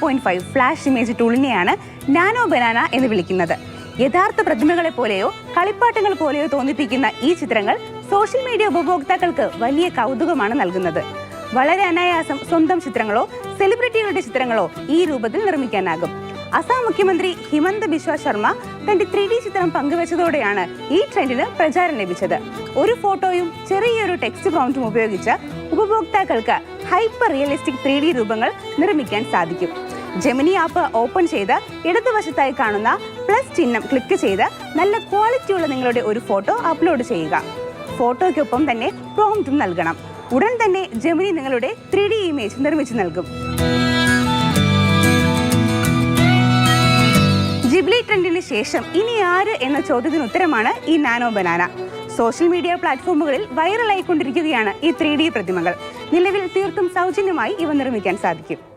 Point five flash image ടൂളിനെയാണ് nano banana എന്ന് വിളിക്കുന്നത്. യഥാർത്ഥ പ്രതിമകളെ പോലെയോ കളിപ്പാട്ടങ്ങൾ പോലെയോ തോന്നിപ്പിക്കുന്ന ഈ ചിത്രങ്ങൾ സോഷ്യൽ മീഡിയ ഉപഭോക്താക്കൾക്ക് വലിയ കൗതുകമാണ് നൽകുന്നത്. വളരെ അനായാസം സ്വന്തം ചിത്രങ്ങളോ സെലിബ്രിറ്റികളുടെ ചിത്രങ്ങളോ ഈ രൂപത്തിൽ നിർമ്മിക്കാനാകും. അസാം മുഖ്യമന്ത്രി ഹിമന്ത ബിശ്വ ശർമ്മ തന്റെ ത്രീ ഡി ചിത്രം പങ്കുവച്ചതോടെയാണ് ഈ ട്രെൻഡിന് പ്രചാരം ലഭിച്ചത്. ഒരു ഫോട്ടോയും ചെറിയൊരു ടെക്സ്റ്റ് പ്രോംറ്റും ഉപയോഗിച്ച് ഉപഭോക്താക്കൾക്ക് ഹൈപ്പർ റിയലിസ്റ്റിക് ത്രീ രൂപങ്ങൾ നിർമ്മിക്കാൻ സാധിക്കും. ജെമിനി ആപ്പ് ഓപ്പൺ ചെയ്ത് ഇടതുവശത്തായി കാണുന്ന പ്ലസ് ചിഹ്നം ക്ലിക്ക് ചെയ്ത് നല്ല ക്വാളിറ്റിയുള്ള നിങ്ങളുടെ ഒരു ഫോട്ടോ അപ്ലോഡ് ചെയ്യുക. ഫോട്ടോയ്ക്കൊപ്പം തന്നെ പ്രോംപ്റ്റും നൽകണം. ഉടൻ തന്നെ ജെമിനി നിങ്ങളുടെ ത്രീ ഡി ഇമേജ് നിർമ്മിച്ചു നൽകും. ജിബ്ലി ട്രെൻഡിന് ശേഷം ഇനി ആര് എന്ന ചോദ്യത്തിന് ഉത്തരമാണ് ഈ നാനോ ബനാന. സോഷ്യൽ മീഡിയ പ്ലാറ്റ്ഫോമുകളിൽ വൈറലായിക്കൊണ്ടിരിക്കുകയാണ് ഈ ത്രീ പ്രതിമകൾ. നിലവിൽ തീർത്തും സൗജന്യമായി ഇവ നിർമ്മിക്കാൻ സാധിക്കും.